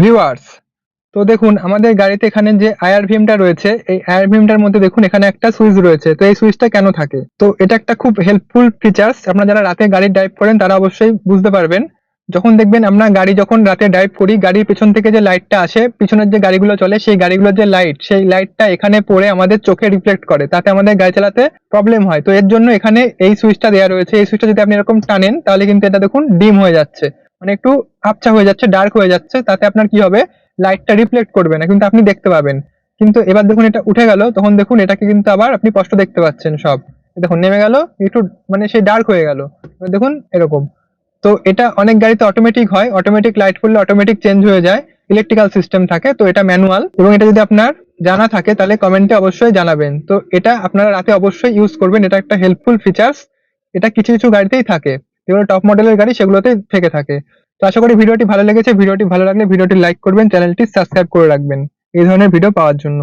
Viewers তো দেখুন, আমাদের গাড়িতে এখানে যে আইআরভিএমটা রয়েছে, এই আইআরভিএমটার মধ্যে দেখুন, এখানে একটা সুইচ রয়েছে। তো এই সুইচটা কেন থাকে? তো এটা একটা খুব হেল্পফুল ফিচার্স আপনারা যারা রাতে গাড়ি ড্রাইভ করেন, তারা অবশ্যই বুঝতে পারবেন। যখন দেখবেন আমরা গাড়ি যখন রাতে ড্রাইভ করি, গাড়ির পেছন থেকে যে লাইটটা আসে, পিছনের যে গাড়িগুলো চলে, সেই গাড়িগুলোর যে লাইট সেই লাইটটা এখানে পড়ে আমাদের চোখে রিফ্লেক্ট করে। তাতে আমাদের গাড়ি চালাতে প্রবলেম হয়। তো এর জন্য এখানে এই সুইচটা দেওয়া রয়েছে। এই সুইচটা যদি আপনি এরকম টানেন, তাহলে কিন্তু এটা দেখুন ডিম হয়ে যাচ্ছে। মানে একটু আবছা হয়ে যাচ্ছে ডার্ক হয়ে যাচ্ছে, তাতে আপনার কি হবে? লাইটটা রিফ্লেক্ট করবে না, কিন্তু আপনি দেখতে পাবেন। কিন্তু এবার দেখুন এটা উঠে গেল, তখন দেখুন এটাকে কিন্তু আবার আপনি স্পষ্ট দেখতে পাচ্ছেন সব। দেখুন, নেমে গেল, একটু মানে সেই ডার্ক হয়ে গেল। দেখুন এরকম। তো এটা অনেক গাড়িতে অটোমেটিক হয় অটোমেটিক লাইট পড়লে অটোমেটিক চেঞ্জ হয়ে যায় ইলেকট্রিক্যাল সিস্টেম থাকে, তো এটা ম্যানুয়াল এবং এটা যদি আপনার জানা থাকে, তাহলে কমেন্টে অবশ্যই জানাবেন। তো এটা আপনারা রাতে অবশ্যই ইউজ করবেন, এটা একটা হেল্পফুল ফিচার্স এটা কিছু কিছু গাড়িতেই থাকে। যেগুলো টপ মডেলের গাড়ি সেগুলোতেই থেকে থাকে। তো আশা করি ভিডিওটি ভালো লেগেছে। ভিডিওটি ভালো লাগলে ভিডিওটি লাইক করবেন চ্যানেলটি সাবস্ক্রাইব করে রাখবেন। এই ধরনের ভিডিও পাওয়ার জন্য।